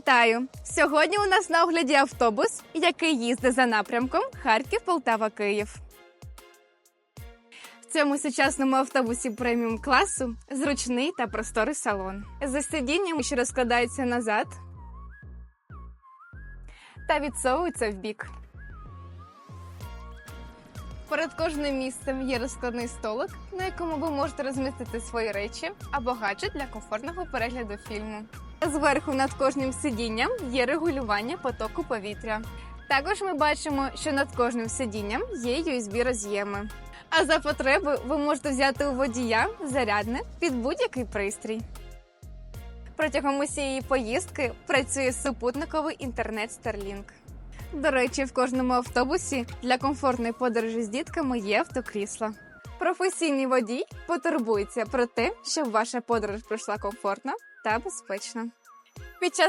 Вітаю! Сьогодні у нас на огляді автобус, який їздить за напрямком Харків, Полтава, Київ. В цьому сучасному автобусі преміум класу зручний та просторий салон. За сидінням, що розкладається назад та відсовується вбік. Перед кожним місцем є розкладний столик, на якому ви можете розмістити свої речі або гаджет для комфортного перегляду фільму. Зверху над кожним сидінням є регулювання потоку повітря. Також ми бачимо, що над кожним сидінням є USB роз'єми. А за потреби ви можете взяти у водія зарядне під будь-який пристрій. Протягом усієї поїздки працює супутниковий інтернет Starlink. До речі, в кожному автобусі для комфортної подорожі з дітками є автокрісла. Професійний водій потурбується про те, щоб ваша подорож пройшла комфортно та безпечно. Під час